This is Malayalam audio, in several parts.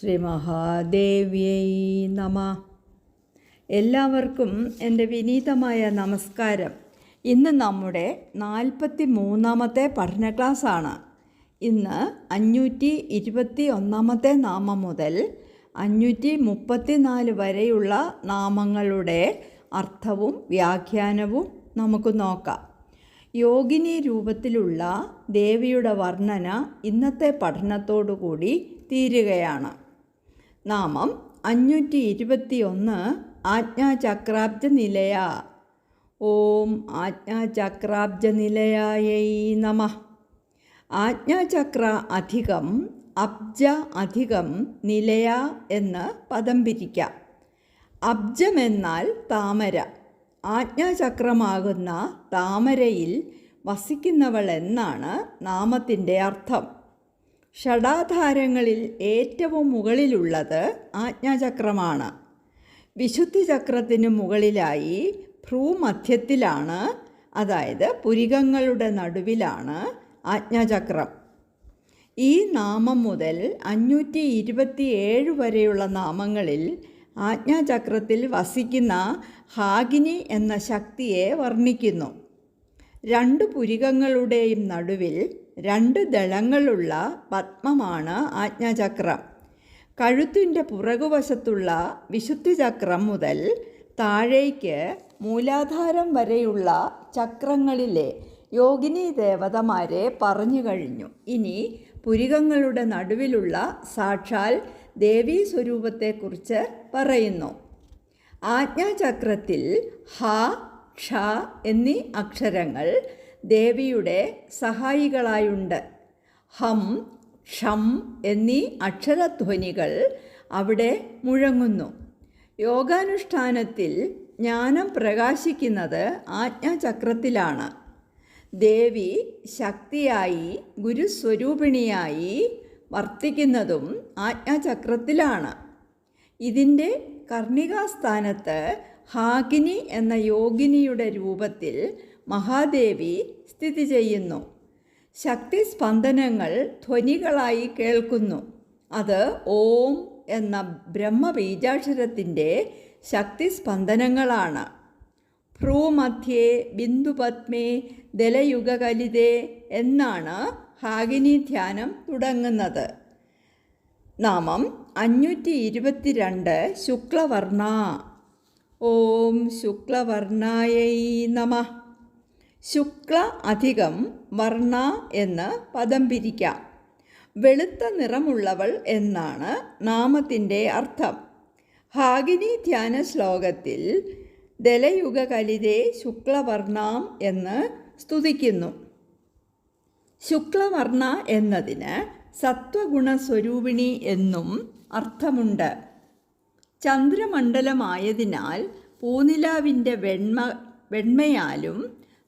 ശ്രീ മഹാദേവ്യൈ നമ. എല്ലാവർക്കും എന്റെ വിനീതമായ നമസ്കാരം. ഇന്ന് നമ്മുടെ നാൽപ്പത്തി മൂന്നാമത്തെ പഠന ക്ലാസ്സാണ്. ഇന്ന് അഞ്ഞൂറ്റി ഇരുപത്തി ഒന്നാമത്തെ നാമം മുതൽ അഞ്ഞൂറ്റി മുപ്പത്തി നാല് വരെയുള്ള നാമങ്ങളുടെ അർത്ഥവും വ്യാഖ്യാനവും നമുക്ക് നോക്കാം. യോഗിനി രൂപത്തിലുള്ള ദേവിയുടെ വർണന ഇന്നത്തെ പഠനത്തോടുകൂടി തീരുകയാണ്. നാമം അഞ്ഞൂറ്റി ഇരുപത്തി ഒന്ന് ആജ്ഞാചക്രാബ്ജ നിലയ ഓം ആജ്ഞാചക്രാബ്ജ നിലയായൈ നമ. ആജ്ഞാചക്ര അധികം അബ്ജ അധികം നിലയ എന്ന് പദം പിരിക്കാം. അബ്ജമെന്നാൽ താമര. ആജ്ഞാചക്രമാകുന്ന താമരയിൽ വസിക്കുന്നവൾ എന്നാണ് നാമത്തിന്റെ അർത്ഥം. ഷടാധാരങ്ങളിൽ ഏറ്റവും മുകളിലുള്ളത് ആജ്ഞാചക്രമാണ്. വിശുദ്ധി ചക്രത്തിന് മുകളിലായി ഭ്രൂമധ്യത്തിലാണ് അതായത് പുരികങ്ങളുടെ നടുവിലാണ് ആജ്ഞാചക്രം. ഈ നാമം മുതൽ അഞ്ഞൂറ്റി ഇരുപത്തി ഏഴ് വരെയുള്ള നാമങ്ങളിൽ ആജ്ഞാചക്രത്തിൽ വസിക്കുന്ന ഹാഗിനി എന്ന ശക്തിയെ വർണിക്കുന്നു. രണ്ട് പുരികങ്ങളുടെയും നടുവിൽ രണ്ട് ദളങ്ങളുള്ള പത്മമാണ് ആജ്ഞാചക്രം. കഴുത്തിന്റെ പുറകുവശത്തുള്ള വിശുദ്ധിചക്രം മുതൽ താഴേക്ക് മൂലാധാരം വരെയുള്ള ചക്രങ്ങളിലെ യോഗിനി ദേവതമാരെ പറഞ്ഞു കഴിഞ്ഞു. ഇനി പുരികങ്ങളുടെ നടുവിലുള്ള സാക്ഷാൽ ദേവീ സ്വരൂപത്തെക്കുറിച്ച് പറയുന്നു. ആജ്ഞാചക്രത്തിൽ ഹ ക്ഷ എന്നീ അക്ഷരങ്ങൾ ദേവിയുടെ സഹായികളായുണ്ട്. ഹം ഷം എന്നീ അക്ഷരധ്വനികൾ അവിടെ മുഴങ്ങുന്നു. യോഗാനുഷ്ഠാനത്തിൽ ജ്ഞാനം പ്രകാശിക്കുന്നത് ആജ്ഞാചക്രത്തിലാണ്. ദേവി ശക്തിയായി ഗുരുസ്വരൂപിണിയായി വർത്തിക്കുന്നതും ആജ്ഞാചക്രത്തിലാണ്. ഇതിന്റെ കർണികാസ്ഥാനത്ത് ഹാഗിനി എന്ന യോഗിനിയുടെ രൂപത്തിൽ മഹാദേവി സ്ഥിതി ചെയ്യുന്നു. ശക്തി സ്പന്ദനങ്ങൾ ധ്വനികളായി കേൾക്കുന്നു. അത് ഓം എന്ന ബ്രഹ്മബീജാക്ഷരത്തിന്റെ ശക്തി സ്പന്ദനങ്ങളാണ് ഭ്രൂമധ്യേ ബിന്ദുപത്മേ ദലയുഗകലിതേ എന്നാണ് ഹാഗിനി ധ്യാനം തുടങ്ങുന്നത്. നാമം അഞ്ഞൂറ്റി ഇരുപത്തിരണ്ട് ശുക്ലവർണ ഓം ശുക്ലവർണായൈ നമ. ശുക്ല അധികം വർണ എന്ന് പദം പിരിക്കാം. വെളുത്ത നിറമുള്ളവൾ എന്നാണ് നാമത്തിന്റെ അർത്ഥം. ഭാഗിനി ധ്യാന ശ്ലോകത്തിൽ ദലയുഗകലിതേ ശുക്ലവർണാം എന്ന് സ്തുതിക്കുന്നു. ശുക്ലവർണ എന്നതിന് സത്വഗുണസ്വരൂപിണി എന്നും അർത്ഥമുണ്ട്. ചന്ദ്രമണ്ഡലമായതിനാൽ പൂനിലാവിന്റെ വെണ്മ വെണ്മയാലും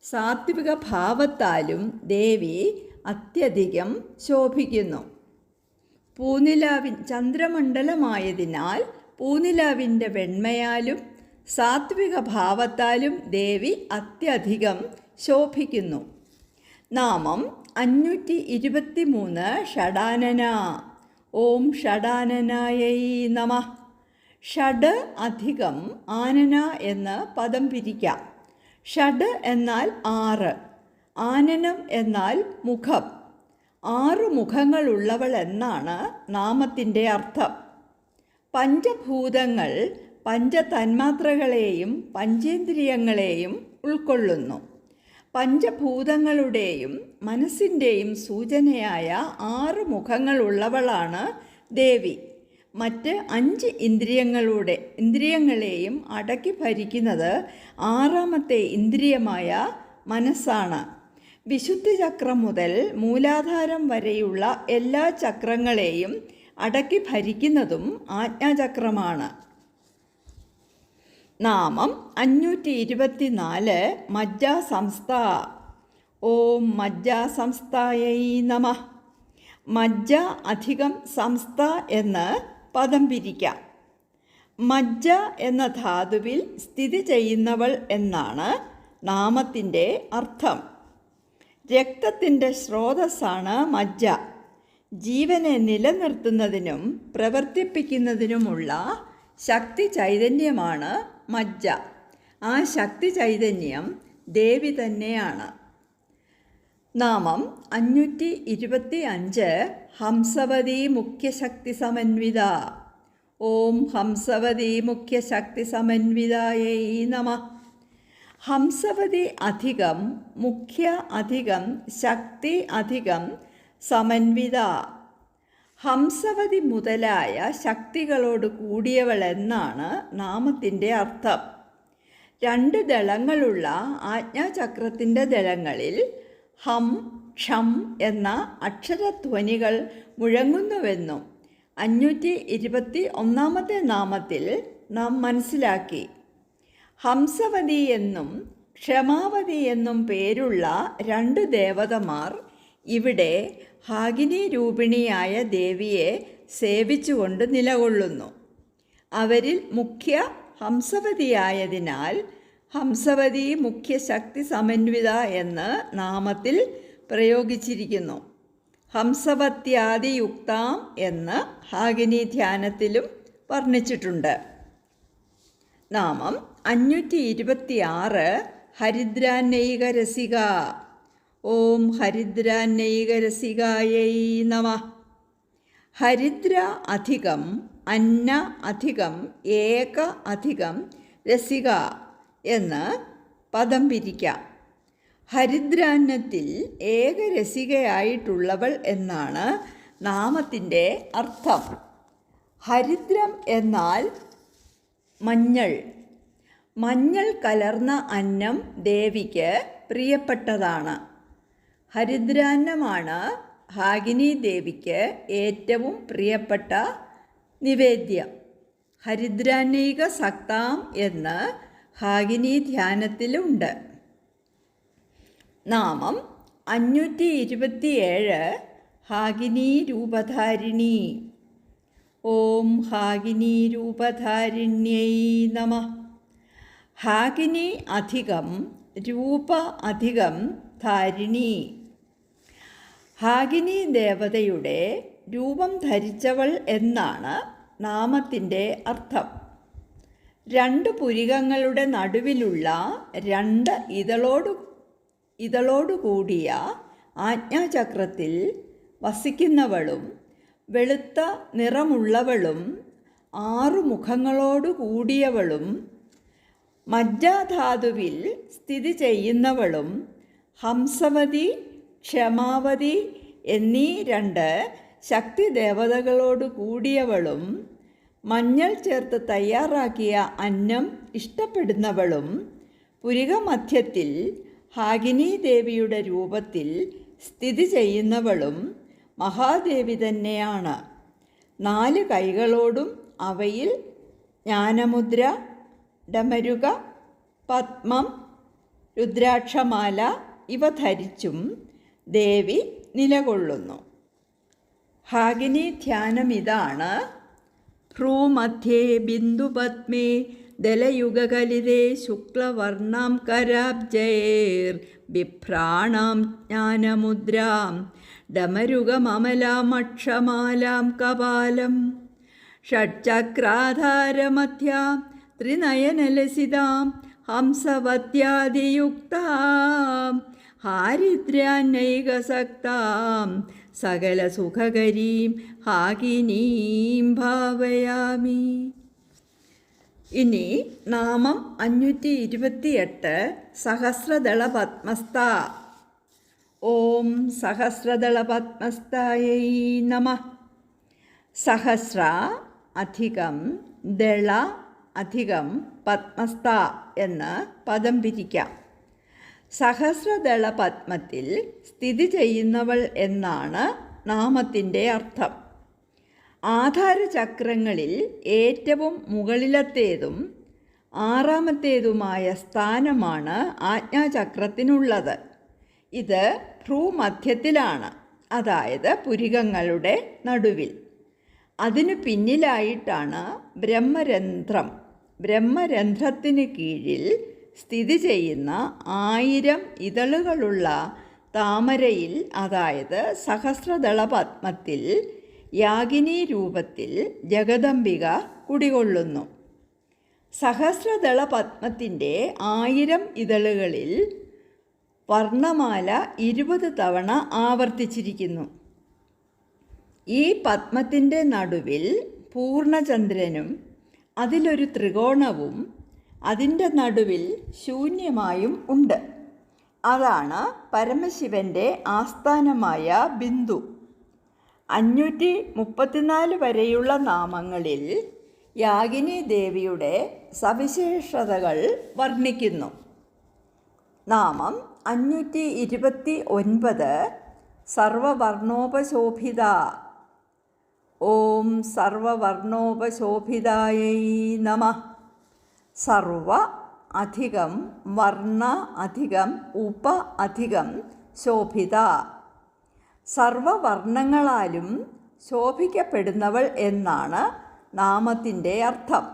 സാത്വിക ഭാവത്താലും ദേവി അത്യധികം ശോഭിക്കുന്നു. പൂനിലാവിൻ ചന്ദ്രമണ്ഡലമായതിനാൽ പൂനിലാവിന്റെ വെണ്മയാലും സാത്വിക ഭാവത്താലും ദേവി അത്യധികം ശോഭിക്കുന്നു. നാമം അഞ്ഞൂറ്റി ഇരുപത്തി മൂന്ന് ഷഡാനന. ഓം ഷഡാനനായൈ നമ. ഷഡ് അധികം ആനന എന്ന് പദം പിരിക്കാം. ഷഡ് എന്നാൽ ആറ്. ആനനം എന്നാൽ മുഖം. ആറ് മുഖങ്ങളുള്ളവൾ എന്നാണ് നാമത്തിന്റെ അർത്ഥം. പഞ്ചഭൂതങ്ങൾ പഞ്ചതന്മാത്രകളെയും പഞ്ചേന്ദ്രിയങ്ങളെയും ഉൾക്കൊള്ളുന്നു. പഞ്ചഭൂതങ്ങളുടെയും മനസ്സിന്റെയും സൂചനയായ ആറ് മുഖങ്ങളുള്ളവളാണ് ദേവി. മറ്റ് അഞ്ച് ഇന്ദ്രിയങ്ങളുടെ ഇന്ദ്രിയങ്ങളെയും അടക്കി ഭരിക്കുന്നത് ആറാമത്തെ ഇന്ദ്രിയമായ മനസ്സാണ്. വിശുദ്ധി ചക്രം മുതൽ മൂലാധാരം വരെയുള്ള എല്ലാ ചക്രങ്ങളെയും അടക്കി ഭരിക്കുന്നതും ആജ്ഞാചക്രമാണ്. നാമം അഞ്ഞൂറ്റി ഇരുപത്തി നാല് മജ്ജ സംസ്ഥ ഓം മജ്ജ സംസ്ഥായൈ നമ. മജ്ജ അധികം സംസ്ഥ എന്ന് പദം പിരിക്കാം. മജ്ജ എന്ന ധാതുവിൽ സ്ഥിതി ചെയ്യുന്നവൾ എന്നാണ് നാമത്തിന്റെ അർത്ഥം. രക്തത്തിന്റെ സ്രോതസ്സാണ് മജ്ജ. ജീവനെ നിലനിർത്തുന്നതിനും പ്രവർത്തിപ്പിക്കുന്നതിനുമുള്ള ശക്തി ചൈതന്യമാണ് മജ്ജ. ആ ശക്തി ചൈതന്യം ദേവി തന്നെയാണ്. നാമം അഞ്ഞൂറ്റി ഇരുപത്തി അഞ്ച് ഹംസവതി മുഖ്യശക്തി സമന്വിത ഓം ഹംസവതി മുഖ്യശക്തി സമന്വിതായേ നമ. ഹംസവതി അധികം മുഖ്യ അധികം ശക്തി അധികം സമന്വിത. ഹംസവതി മുതലായ ശക്തികളോട് കൂടിയവൾ എന്നാണ് നാമത്തിന്റെ അർത്ഥം. രണ്ട് ദളങ്ങളുള്ള ആജ്ഞാചക്രത്തിന്റെ ദളങ്ങളിൽ ഹം ക്ഷം എന്ന അക്ഷരധ്വനികൾ മുഴങ്ങുന്നുവെന്നും അഞ്ഞൂറ്റി ഇരുപത്തി ഒന്നാമത്തെ നാമത്തിൽ നാം മനസ്സിലാക്കി. ഹംസവതി എന്നും ക്ഷമാവതി എന്നും പേരുള്ള രണ്ട് ദേവതമാർ ഇവിടെ ഹാഗിനി രൂപിണിയായ ദേവിയെ സേവിച്ചുകൊണ്ട് നിലകൊള്ളുന്നു. അവരിൽ മുഖ്യ ഹംസവതിയായതിനാൽ ഹംസവതി മുഖ്യ ശക്തി സമന്വിത എന്ന് നാമത്തിൽ പ്രയോഗിച്ചിരിക്കുന്നു. ഹംസവത്യാദിയുക്താം എന്ന് ഹാഗിനി ധ്യാനത്തിലും വർണിച്ചിട്ടുണ്ട്. നാമം അഞ്ഞൂറ്റി ഇരുപത്തിയാറ് ഹരിദ്രാന്നൈകരസിക. ഓം ഹരിദ്രാന്നൈകരസികായൈ നമ. ഹരിദ്ര അധികം അന്ന അധികം ഏക അധികം രസിക എന്ന് പദം പിരിക്കാം. ഹരിദ്രാന്നത്തിൽ ഏകരസികയായിട്ടുള്ളവൾ എന്നാണ് നാമത്തിന്റെ അർത്ഥം. ഹരിദ്രം എന്നാൽ മഞ്ഞൾ. മഞ്ഞൾ കലർന്ന അന്നം ദേവിക്ക് പ്രിയപ്പെട്ടതാണ്. ഹരിദ്രാന്നമാണ് ഭാഗിനി ദേവിക്ക് ഏറ്റവും പ്രിയപ്പെട്ട നിവേദ്യം. ഹരിദ്രാന്നിക സക്താം എന്ന് ഭാഗിനി ധ്യാനത്തിലുണ്ട്. നാമം അഞ്ഞൂറ്റി ഇരുപത്തിയേഴ് ഹാഗിനി രൂപധാരിണി. ഓം ഹാഗിനി രൂപധാരിണ്യൈ നമ. ഹാഗിനി അധികം രൂപ അധികം ധാരിണി. ഹാഗിനി ദേവതയുടെ രൂപം ധരിച്ചവൾ എന്നാണ് നാമത്തിന്റെ അർത്ഥം. രണ്ട് പുരികങ്ങളുടെ നടുവിലുള്ള രണ്ട് ഇതളോട് ഇതളോടുകൂടിയ ആജ്ഞാചക്രത്തിൽ വസിക്കുന്നവളും വെളുത്ത നിറമുള്ളവളും ആറു മുഖങ്ങളോടു കൂടിയവളും മജ്ജാധാതുവിൽ സ്ഥിതി ചെയ്യുന്നവളും ഹംസവതി ക്ഷമാവതി എന്നീ രണ്ട് ശക്തി ദേവതകളോട് കൂടിയവളും മഞ്ഞൾ ചേർത്ത് തയ്യാറാക്കിയ അന്നം ഇഷ്ടപ്പെടുന്നവളും പുരികമധ്യത്തിൽ ഹാഗിനി ദേവിയുടെ രൂപത്തിൽ സ്ഥിതി ചെയ്യുന്നവളും മഹാദേവി തന്നെയാണ്. നാല് കൈകളോടും അവയിൽ ജ്ഞാനമുദ്ര ഡമരുക പത്മം രുദ്രാക്ഷമാല ഇവ ധരിച്ചും ദേവി നിലകൊള്ളുന്നു. ഹാഗിനി ധ്യാനം ഇതാണ്. ഭ്രൂമധ്യേ ബിന്ദുപത്മേ ദലയുഗകലിതേ ശുക്ലവർണം കരാബ്ജയേർ ബിഭ്രാണാം ജ്ഞാനമുദ്രാം ഡമരുഗമലാമക്ഷമാലാം കപാലം ഷഡ്ചക്രാധാരമധ്യാം ത്രിനയനലസിതാം ഹംസവത്യാദിയുക്താം ഹാരിദ്രാന്നൈകസക്താം സകലസുഖകരീം ഹാകിനീം ഭാവയാമി ഇനി നാമം അഞ്ഞൂറ്റി ഇരുപത്തിയെട്ട് സഹസ്രദള പത്മസ്ഥ ഓം സഹസ്രദള പത്മസ്ഥായൈ നമ സഹസ്ര അധികം ദള അധികം പത്മസ്ഥ എന്ന് പദം പിരിക്കാം. സഹസ്രദള പത്മത്തിൽ സ്ഥിതി ചെയ്യുന്നവൾ എന്നാണ് നാമത്തിന്റെ അർത്ഥം. ആധാരചക്രങ്ങളിൽ ഏറ്റവും മുകളിലത്തേതും ആറാമത്തേതുമായ സ്ഥാനമാണ് ആജ്ഞാചക്രത്തിനുള്ളത്. ഇത് ഭ്രൂമധ്യത്തിലാണ് അതായത് പുരികങ്ങളുടെ നടുവിൽ. അതിനു പിന്നിലായിട്ടാണ് ബ്രഹ്മരന്ധ്രം. ബ്രഹ്മരന്ധ്രത്തിന് കീഴിൽ സ്ഥിതി ചെയ്യുന്ന ആയിരം ഇതളുകളുള്ള താമരയിൽ അതായത് സഹസ്രദള പത്മത്തിൽ യാഗിനി രൂപത്തിൽ ജഗദംബിക കുടികൊള്ളുന്നു. സഹസ്രദള പത്മത്തിന്റെ ആയിരം ഇതളുകളിൽ വർണമാല ഇരുപത് തവണ ആവർത്തിച്ചിരിക്കുന്നു. ഈ പത്മത്തിന്റെ നടുവിൽ പൂർണചന്ദ്രനും അതിലൊരു ത്രികോണവും അതിന്റെ നടുവിൽ ശൂന്യമായും ഉണ്ട്. അതാണ് പരമശിവന്റെ ആസ്ഥാനമായ ബിന്ദു. അഞ്ഞൂറ്റി മുപ്പത്തിനാല് വരെയുള്ള നാമങ്ങളിൽ യാഗിനി ദേവിയുടെ സവിശേഷതകൾ വർണിക്കുന്നു. നാമം അഞ്ഞൂറ്റി ഇരുപത്തി ഒൻപത് സർവവർണോപശോഭിത. ഓം സർവവർണോപശോഭിതായൈ നമ. സർവ അധികം വർണ അധികം ഉപ അധികം ശോഭിത. സർവവർണങ്ങളാലും ശോഭിക്കപ്പെടുന്നവൾ എന്നാണ് നാമത്തിന്റെ അർത്ഥം.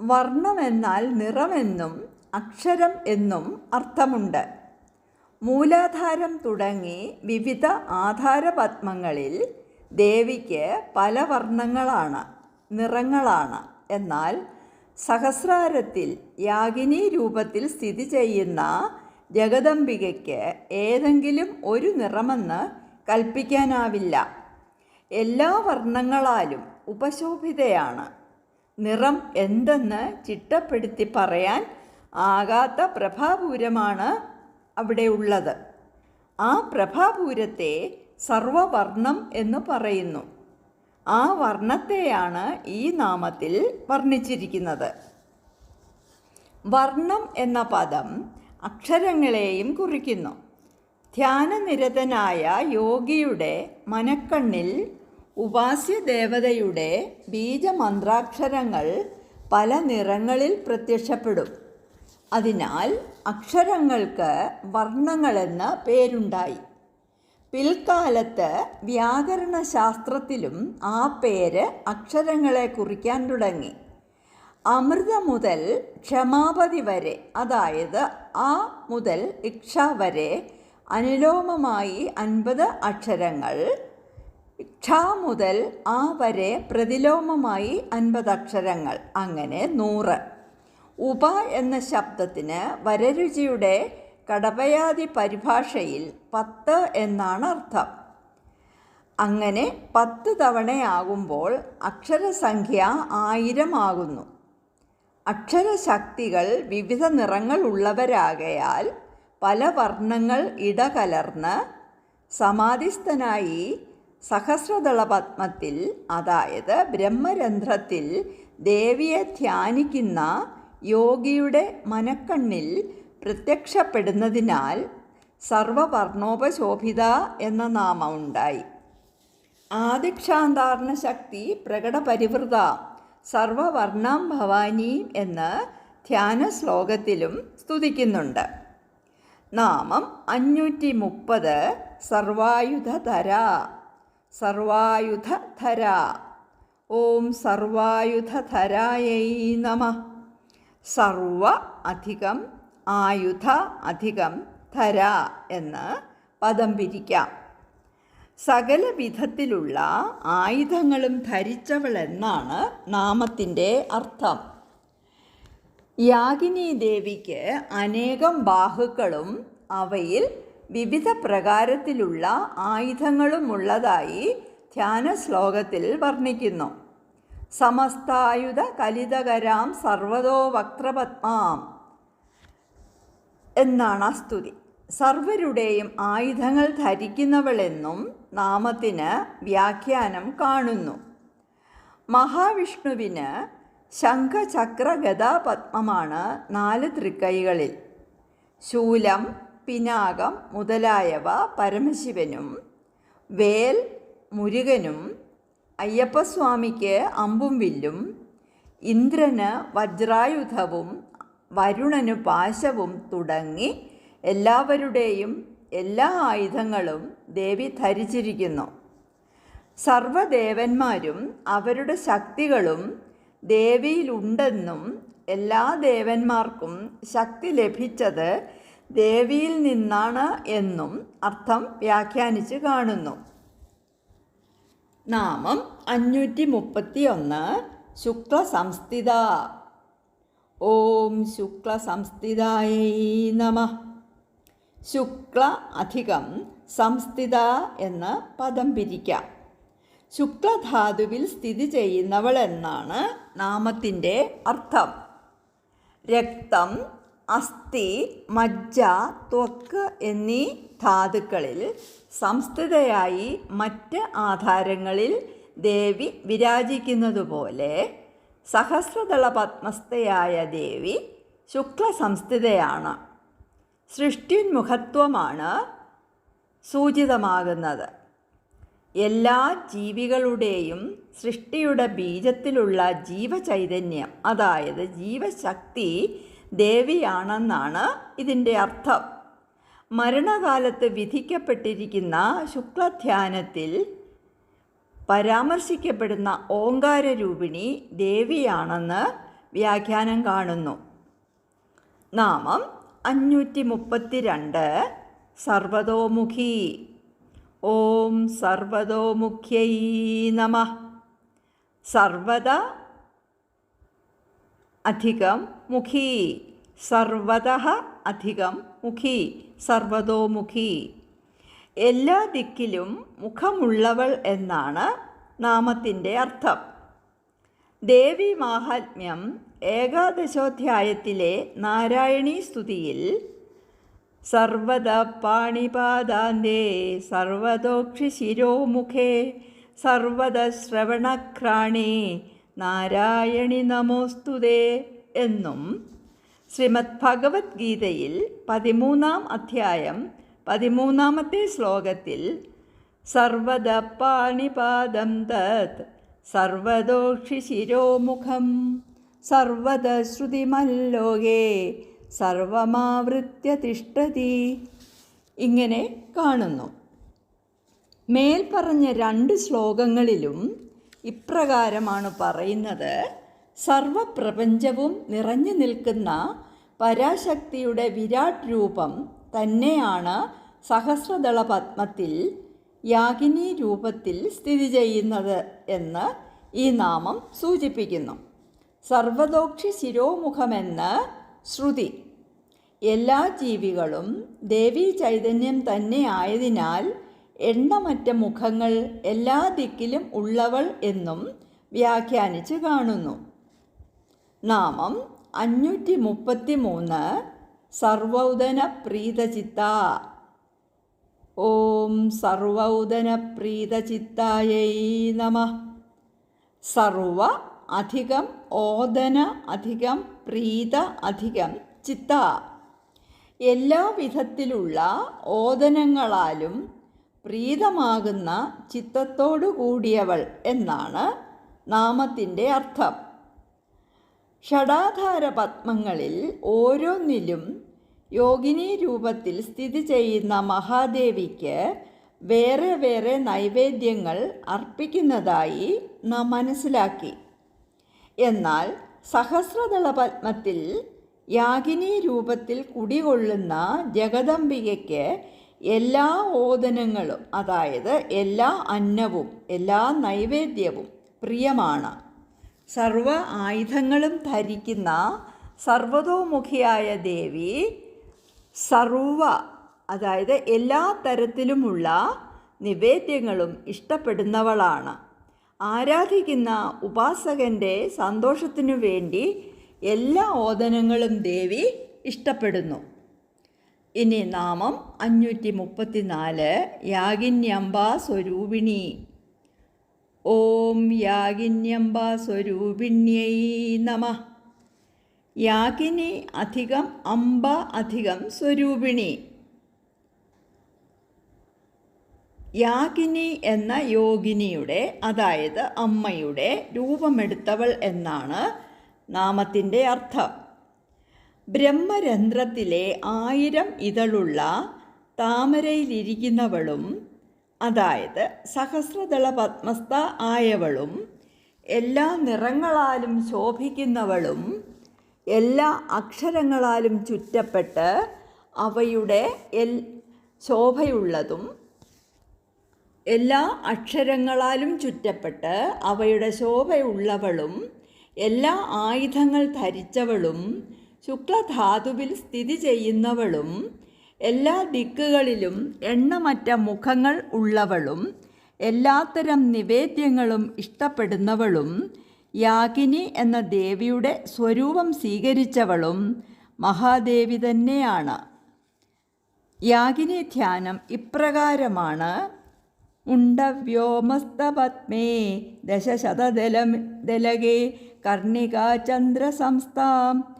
വർണമെന്നാൽ നിറമെന്നും അക്ഷരം എന്നും അർത്ഥമുണ്ട്. മൂലാധാരം തുടങ്ങി വിവിധ ആധാരപത്മങ്ങളിൽ ദേവിക്ക് പല വർണങ്ങളാണ് നിറങ്ങളാണ്. എന്നാൽ സഹസ്രാരത്തിൽ യാഗിനി രൂപത്തിൽ സ്ഥിതി ചെയ്യുന്ന ജഗദംബികയ്ക്ക് ഏതെങ്കിലും ഒരു നിറമെന്ന് കൽപ്പിക്കാനാവില്ല. എല്ലാ വർണങ്ങളാലും ഉപശോഭിതയാണ്. നിറം എന്തെന്ന് ചിട്ടപ്പെടുത്തി പറയാൻ ആകാത്ത പ്രഭാപൂരമാണ് അവിടെ ഉള്ളത്. ആ പ്രഭാപൂരത്തെ സർവവർണം എന്ന് പറയുന്നു. ആ വർണത്തെയാണ് ഈ നാമത്തിൽ വർണിച്ചിരിക്കുന്നത്. വർണം എന്ന പദം അക്ഷരങ്ങളെയും കുറിക്കുന്നു. ധ്യാനനിരതനായ യോഗിയുടെ മനക്കണ്ണിൽ ഉപാസ്യദേവതയുടെ ബീജമന്ത്രാക്ഷരങ്ങൾ പല നിറങ്ങളിൽ പ്രത്യക്ഷപ്പെടും. അതിനാൽ അക്ഷരങ്ങൾക്ക് വർണങ്ങളെന്ന് പേരുണ്ടായി. പിൽക്കാലത്ത് വ്യാകരണശാസ്ത്രത്തിലും ആ പേര് അക്ഷരങ്ങളെ കുറിക്കാൻ തുടങ്ങി. അമൃത മുതൽ ക്ഷമാപതി വരെ അതായത് ആ മുതൽ ഇക്ഷ വരെ അനുലോമമായി അൻപത് അക്ഷരങ്ങൾ ക്ഷ മുതൽ ആ വരെ പ്രതിലോമമായി അൻപത് അക്ഷരങ്ങൾ അങ്ങനെ നൂറ്. ഉപ എന്ന ശബ്ദത്തിന് വരരുചിയുടെ കടപയാതി പരിഭാഷയിൽ പത്ത് എന്നാണ് അർത്ഥം. അങ്ങനെ പത്ത് തവണയാകുമ്പോൾ അക്ഷരസംഖ്യ ആയിരം ആകുന്നു. അക്ഷരശക്തികൾ വിവിധ നിറങ്ങൾ ഉള്ളവരാകയാൽ പല വർണങ്ങൾ ഇടകലർന്ന് സമാധിസ്ഥനായി സഹസ്രദളപത്മത്തിൽ അതായത് ബ്രഹ്മരന്ധ്രത്തിൽ ദേവിയെ ധ്യാനിക്കുന്ന യോഗിയുടെ മനക്കണ്ണിൽ പ്രത്യക്ഷപ്പെടുന്നതിനാൽ സർവവർണോപശോഭിത എന്ന നാമമുണ്ടായി. ആദിക്ഷാന്താർണ ശക്തി പ്രകടപരിവൃത സർവവർണം ഭവാനി എന്ന് ധ്യാന ശ്ലോകത്തിലും സ്തുതിക്കുന്നുണ്ട്. നാമം അഞ്ഞൂറ്റി മുപ്പത് സർവായുധധര. സർവായുധധര. ഓം സർവായുധധരായൈ നമ. സർവ അധികം ആയുധ അധികം ധര എന്ന് പദം പിരിക്കാം സകല വിധത്തിലുള്ള ആയുധങ്ങളും ധരിച്ചവൾ എന്നാണ് നാമത്തിന്റെ അർത്ഥം. യാഗിനി ദേവിക്ക് അനേകം ബാഹുക്കളും അവയിൽ വിവിധ പ്രകാരത്തിലുള്ള ആയുധങ്ങളും ഉള്ളതായി ധ്യാന ശ്ലോകത്തിൽ വർണിക്കുന്നു. സമസ്തായുധ കലിതകരാം സർവതോ വക്രപത്മാം എന്നാണ് ആ സ്തുതി. സർവരുടെയും ആയുധങ്ങൾ ധരിക്കുന്നവളെന്നും നാമത്തിന് വ്യാഖ്യാനം കാണുന്നു. മഹാവിഷ്ണുവിന് ശംഖചക്ര ഗതാപത്മമാണ് നാല് തൃക്കൈകളിൽ. ശൂലം പിനാകം മുതലായവ പരമശിവനും വേൽ മുരുകനും അയ്യപ്പസ്വാമിക്ക് അമ്പും വില്ലും ഇന്ദ്രന് വജ്രായുധവും വരുണനു പാശവും തുടങ്ങി എല്ലാവരുടെയും എല്ലാ ആയുധങ്ങളും ദേവി ധരിച്ചിരിക്കുന്നു. സർവദേവന്മാരും അവരുടെ ശക്തികളും ദേവിയിലുണ്ടെന്നും എല്ലാ ദേവന്മാർക്കും ശക്തി ലഭിച്ചത് ദേവിയിൽ നിന്നാണ് എന്നും അർത്ഥം വ്യാഖ്യാനിച്ച് കാണുന്നു. നാമം അഞ്ഞൂറ്റി മുപ്പത്തി ഒന്ന് ശുക്ല സംസ്ഥിത ഓം ശുക്ല സംസ്ഥിതായൈ നമ. ശുക്ല അധികം സംസ്ഥിത എന്ന പദം പിരിക്കാം. ശുക്ലധാതുവിൽ സ്ഥിതി ചെയ്യുന്നവൾ എന്നാണ് നാമത്തിന്റെ അർത്ഥം. രക്തം അസ്ഥി മജ്ജ ത്വക്ക് എന്നീ ധാതുക്കളിൽ സംസ്ഥിതയായി മറ്റ് ആധാരങ്ങളിൽ ദേവി വിരാജിക്കുന്നതുപോലെ സഹസ്രദള പത്മസ്ഥയായ ദേവി ശുക്ല സംസ്ഥിതയാണ് സൃഷ്ടിന്മുഖത്വമാണ് സൂചിതമാകുന്നത്. എല്ലാ ജീവികളുടെയും സൃഷ്ടിയുടെ ബീജത്തിലുള്ള ജീവചൈതന്യം അതായത് ജീവശക്തി ദേവിയാണെന്നാണ് ഇതിന്റെ അർത്ഥം. മരണകാലത്ത് വിധിക്കപ്പെട്ടിരിക്കുന്ന ശുക്ലധ്യാനത്തിൽ പരാമർശിക്കപ്പെടുന്ന ഓങ്കാരരൂപിണി ദേവിയാണെന്ന് വ്യാഖ്യാനം കാണുന്നു. നാമം അഞ്ഞൂറ്റി മുപ്പത്തി രണ്ട് സർവതോമുഖി. ഓം സർവതോമുഖ്യൈ നമ. സർവത അധികം മുഖി. സർവത അധികം മുഖി. സർവതോമുഖി. എല്ലാ ദിക്കിലും മുഖമുള്ളവൾ എന്നാണ് നാമത്തിന്റെ അർത്ഥം. ദേവി മാഹാത്മ്യം ഏകാദശോധ്യായത്തിലെ നാരായണീ സ്തുതിയിൽ സർവത പാണിപാദാന്തേ സർവതോക്ഷി ശിരോമുഖേ സർവത ശ്രവണക്രാണേ നാരായണി നമോസ്തുതേ എന്നും ശ്രീമദ് ഭഗവത്ഗീതയിൽ പതിമൂന്നാം അധ്യായം പതിമൂന്നാമത്തെ ശ്ലോകത്തിൽ സർവത പാണിപാദം തത് സർവദോക്ഷി ശിരോമുഖം സർവത ശ്രുതിമല്ലോകേ സർവമാവൃത്യ തിഷ്ടതി ഇങ്ങനെ കാണുന്നു. മേൽപ്പറഞ്ഞ രണ്ട് ശ്ലോകങ്ങളിലും ഇപ്രകാരമാണ് പറയുന്നത്. സർവപ്രപഞ്ചവും നിറഞ്ഞു നിൽക്കുന്ന പരാശക്തിയുടെ വിരാട് രൂപം തന്നെയാണ് സഹസ്രദള പത്മത്തിൽ യാഗിനി രൂപത്തിൽ സ്ഥിതി ചെയ്യുന്നത് എന്ന് ഈ നാമം സൂചിപ്പിക്കുന്നു. സർവദോക്ഷി ശിരോമുഖമെന്ന് ശ്രുതി. എല്ലാ ജീവികളും ദേവീ ചൈതന്യം തന്നെ ആയതിനാൽ എണ്ണമറ്റ മുഖങ്ങൾ എല്ലാ ദിക്കിലും ഉള്ളവൾ എന്നും വ്യാഖ്യാനിച്ച് കാണുന്നു. നാമം അഞ്ഞൂറ്റി മുപ്പത്തി മൂന്ന് സർവൗദന പ്രീതചിത്ത ഓം സർവൗദന പ്രീതചിത്തായൈ നമ. സർവ അധികം ഓദന അധികം പ്രീത അധികം ചിത്ത. എല്ലാ വിധത്തിലുള്ള ഓദനങ്ങളാലും പ്രീതമാകുന്ന ചിത്തത്തോടു കൂടിയവൾ എന്നാണ് നാമത്തിന്റെ അർത്ഥം. ഷടാധാര പത്മങ്ങളിൽ ഓരോന്നിലും യോഗിനി രൂപത്തിൽ സ്ഥിതി ചെയ്യുന്ന മഹാദേവിക്ക് വേറെ വേറെ നൈവേദ്യങ്ങൾ അർപ്പിക്കുന്നതായി നാം മനസ്സിലാക്കി. എന്നാൽ സഹസ്രദള പത്മത്തിൽ യാഗിനി രൂപത്തിൽ കുടികൊള്ളുന്ന ജഗദംബികയ്ക്ക് എല്ലാ ഓദനങ്ങളും അതായത് എല്ലാ അന്നവും എല്ലാ നൈവേദ്യവും പ്രിയമാണ്. സർവ ആയുധങ്ങളും ധരിക്കുന്ന സർവതോമുഖിയായ ദേവി സർവ അതായത് എല്ലാ തരത്തിലുമുള്ള നിവേദ്യങ്ങളും ഇഷ്ടപ്പെടുന്നവളാണ്. ആരാധിക്കുന്ന ഉപാസകന്റെ സന്തോഷത്തിനു വേണ്ടി എല്ലാ ഓദനങ്ങളും ദേവി ഇഷ്ടപ്പെടുന്നു. ഇനി നാമം അഞ്ഞൂറ്റി മുപ്പത്തിനാല് യാഗിന്യംബാ സ്വരൂപിണി ഓം യാഗിന്യംബാ സ്വരൂപിണ്യൈ നമ. യാഗിനി അധികം അംബ അധികം സ്വരൂപിണി. യാഗിനി എന്ന യോഗിനിയുടെ അതായത് അമ്മയുടെ രൂപമെടുത്തവൾ എന്നാണ് നാമത്തിന്റെ അർത്ഥം. ബ്രഹ്മരന്ധ്രത്തിലെ ആയിരം ഇതളുള്ള താമരയിലിരിക്കുന്നവളും അതായത് സഹസ്രദള പത്മസ്ഥ ആയവളും എല്ലാ നിറങ്ങളാലും ശോഭിക്കുന്നവളും എല്ലാ അക്ഷരങ്ങളാലും ചുറ്റപ്പെട്ട് അവയുടെ എൽ ശോഭയുള്ളതും എല്ലാ അക്ഷരങ്ങളാലും ചുറ്റപ്പെട്ട് അവയുടെ ശോഭയുള്ളവളും എല്ലാ ആയുധങ്ങൾ ധരിച്ചവളും ശുക്ലധാതുവിൽ സ്ഥിതി ചെയ്യുന്നവളും എല്ലാ ദിക്കുകളിലും എണ്ണമറ്റ മുഖങ്ങൾ ഉള്ളവളും എല്ലാത്തരം നിവേദ്യങ്ങളും ഇഷ്ടപ്പെടുന്നവളും യാഗിനി എന്ന ദേവിയുടെ സ്വരൂപം സ്വീകരിച്ചവളും മഹാദേവി തന്നെയാണ്. യാഗിനി ധ്യാനം ഇപ്രകാരമാണ്. മുണ്ടവ്യോമസ്തപത്മേ ദശശതദലം ദലകേ കർണികാചന്ദ്രസംസ്ഥാം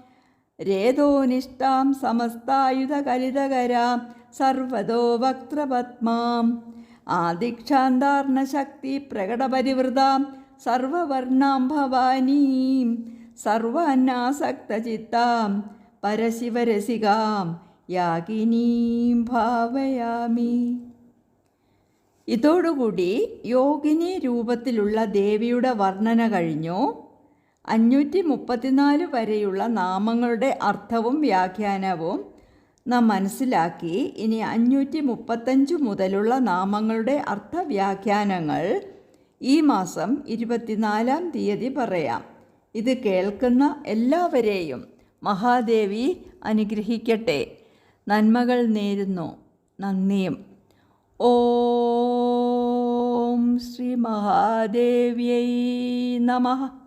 രേതോനിഷ്ഠാം സമസ്തായുധകലിതകരാം സർവതോ വക്ത്രപത്മാം. ആദിക്ഷാന്താർണശക്തി പ്രകടപരിവൃതാം സർവവർണാം ഭവാനീം. സർവാനാസക്തചിത്താം പരശിവരസികാം യാഗിനീം ഭാവയാമി. ഇതോടുകൂടി യോഗിനി രൂപത്തിലുള്ള ദേവിയുടെ വർണന കഴിഞ്ഞു. അഞ്ഞൂറ്റി മുപ്പത്തിനാല് വരെയുള്ള നാമങ്ങളുടെ അർത്ഥവും വ്യാഖ്യാനവും നാം മനസ്സിലാക്കി. ഇനി അഞ്ഞൂറ്റി മുപ്പത്തഞ്ച് മുതലുള്ള നാമങ്ങളുടെ അർത്ഥ വ്യാഖ്യാനങ്ങൾ ഈ മാസം ഇരുപത്തിനാലാം തീയതി പറയാം. ഇത് കേൾക്കുന്ന എല്ലാവരെയും മഹാദേവി അനുഗ്രഹിക്കട്ടെ. നന്മകൾ നേരുന്നു. നന്ദിയും. ഓം ശ്രീ മഹാദേവ്യൈ നമഃ.